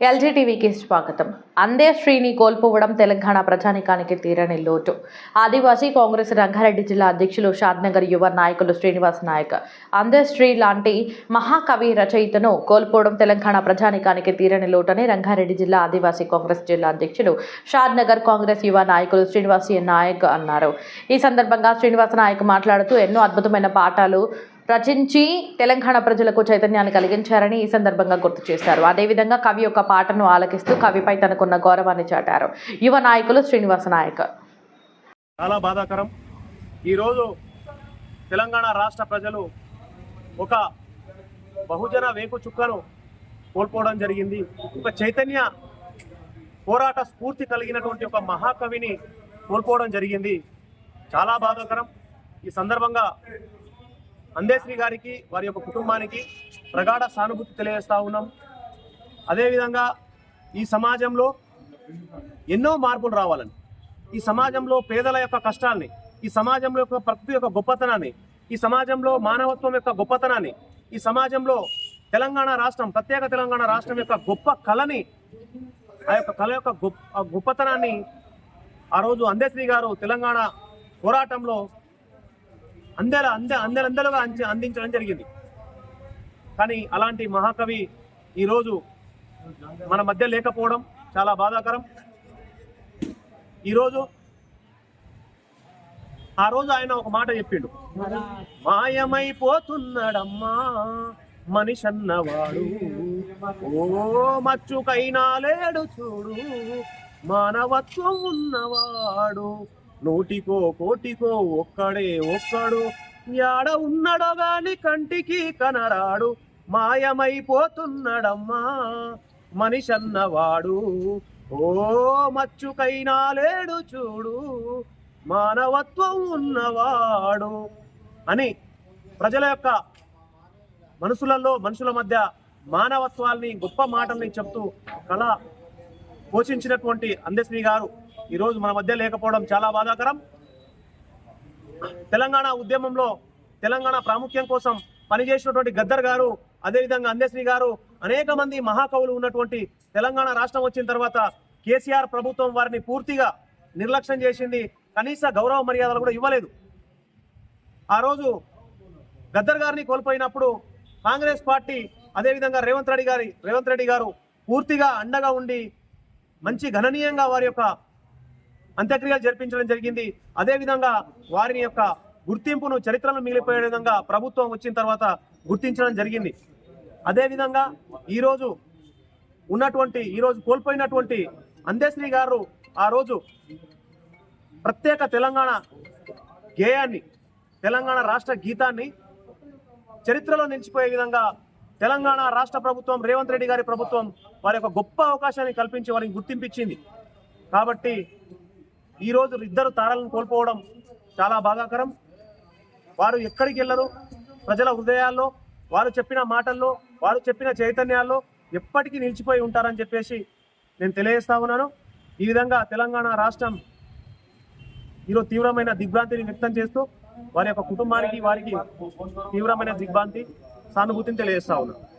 ఎల్జీటీవీకి స్వాగతం. అందే శ్రీని కోల్పోవడం తెలంగాణ ప్రజానికానికి తీరని లోటు. ఆదివాసీ కాంగ్రెస్ రంగారెడ్డి జిల్లా అధ్యక్షులు షాద్నగర్ యువ నాయకులు శ్రీనివాస్ నాయక్. అందే శ్రీ లాంటి మహాకవి రచయితను కోల్పోవడం తెలంగాణ ప్రజానికానికి తీరని లోటని రంగారెడ్డి జిల్లా ఆదివాసీ కాంగ్రెస్ జిల్లా అధ్యక్షులు షాద్నగర్ కాంగ్రెస్ యువ నాయకులు శ్రీనివాస్ నాయక్ అన్నారు. ఈ సందర్భంగా శ్రీనివాస్ నాయక్ మాట్లాడుతూ ఎన్నో అద్భుతమైన పాఠాలు రచించి తెలంగాణ ప్రజలకు చైతన్యాన్ని కలిగించారని ఈ సందర్భంగా గుర్తు చేశారు. అదేవిధంగా కవి యొక్క పాటను ఆలకిస్తూ కవిపై తనకున్న గౌరవాన్ని చాటారు. యువ నాయకులు శ్రీనివాస నాయక్. చాలా బాధాకరం. ఈరోజు తెలంగాణ రాష్ట్ర ప్రజలు ఒక బహుజన వేకు చుక్కను కోల్పోవడం జరిగింది. ఒక చైతన్య పోరాట స్ఫూర్తి కలిగినటువంటి ఒక మహాకవిని కోల్పోవడం జరిగింది. చాలా బాధాకరం. ఈ సందర్భంగా అందేశ్రీ గారికి వారి యొక్క కుటుంబానికి ప్రగాఢ సానుభూతి తెలియజేస్తా ఉన్నాం. అదేవిధంగా ఈ సమాజంలో ఎన్నో మార్పులు రావాలని ఈ సమాజంలో పేదల యొక్క కష్టాల్ని ఈ సమాజంలో యొక్క ప్రకృతి యొక్క గొప్పతనాన్ని ఈ సమాజంలో మానవత్వం యొక్క గొప్పతనాన్ని ఈ సమాజంలో తెలంగాణ రాష్ట్రం ప్రత్యేక తెలంగాణ రాష్ట్రం యొక్క గొప్ప కళని ఆ యొక్క కళ యొక్క గొప్ప గొప్పతనాన్ని ఆ రోజు అందేశ్రీ గారు తెలంగాణ పోరాటంలో అందరూ అంద అందెలందలుగా అందించడం జరిగింది. కానీ అలాంటి మహాకవి ఈరోజు మన మధ్య లేకపోవడం చాలా బాధాకరం. ఈరోజు ఆ రోజు ఆయన ఒక మాట చెప్పిండు. మాయమైపోతున్నాడమ్మా మనిషి అన్నవాడు ఓ మచ్చుకైనా లేడు చూడు మానవత్వం ఉన్నవాడు. నూటికో కోటికో ఒక్కడే ఒక్కడు. యాడ ఉన్నాడో గాని కంటికి కనరాడు. మాయమైపోతున్నాడమ్మా మనిషన్నవాడు. ఓ మచ్చుకైనా లేడు చూడు. మానవత్వం ఉన్నవాడు అని ప్రజల యొక్క మనసులలో మనుషుల మధ్య మానవత్వాల్ని గొప్ప మాటల్ని చెప్తూ కళ పోషించినటువంటి అందశ్రీ గారు ఈరోజు మన మధ్య లేకపోవడం చాలా బాధాకరం. తెలంగాణ ఉద్యమంలో తెలంగాణ ప్రాముఖ్యం కోసం పనిచేసినటువంటి గద్దర్ గారు అదేవిధంగా అందశ్రీ గారు అనేక మంది మహాకవులు ఉన్నటువంటి తెలంగాణ రాష్ట్రం వచ్చిన తర్వాత కేసీఆర్ ప్రభుత్వం వారిని పూర్తిగా నిర్లక్ష్యం చేసింది. కనీస గౌరవ మర్యాదలు కూడా ఇవ్వలేదు. ఆ రోజు గద్దర్ గారిని కోల్పోయినప్పుడు కాంగ్రెస్ పార్టీ అదేవిధంగా రేవంత్ రెడ్డి గారి రేవంత్ రెడ్డి గారు పూర్తిగా అండగా ఉండి మంచి గణనీయంగా వారి యొక్క అంత్యక్రియలు జరిపించడం జరిగింది. అదేవిధంగా వారిని యొక్క గుర్తింపును చరిత్రలో మిగిలిపోయే విధంగా ప్రభుత్వం వచ్చిన తర్వాత గుర్తించడం జరిగింది. అదేవిధంగా ఈరోజు ఉన్నటువంటి ఈరోజు కోల్పోయినటువంటి అందేశ్రీ గారు ఆ రోజు ప్రత్యేక తెలంగాణ గేయాన్ని తెలంగాణ రాష్ట్ర గీతాన్ని చరిత్రలో నిలిచిపోయే విధంగా తెలంగాణ రాష్ట్ర ప్రభుత్వం రేవంత్ రెడ్డి గారి ప్రభుత్వం వారి యొక్క గొప్ప అవకాశాన్ని కల్పించి వారికి గుర్తింపించింది కాబట్టి ఈరోజు ఇద్దరు తారలను కోల్పోవడం చాలా బాధాకరం. వారు ఎక్కడికి వెళ్ళరు? ప్రజల హృదయాల్లో వారు చెప్పిన మాటల్లో వారు చెప్పిన చైతన్యాల్లో ఎప్పటికీ నిలిచిపోయి ఉంటారని చెప్పేసి నేను తెలియజేస్తా ఉన్నాను. ఈ విధంగా తెలంగాణ రాష్ట్రం ఈరోజు తీవ్రమైన దిగ్భ్రాంతిని వ్యక్తం చేస్తూ వారి యొక్క కుటుంబానికి వారికి తీవ్రమైన దిగ్భ్రాంతి సానుభూతిని తెలియజేస్తా ఉన్నాను.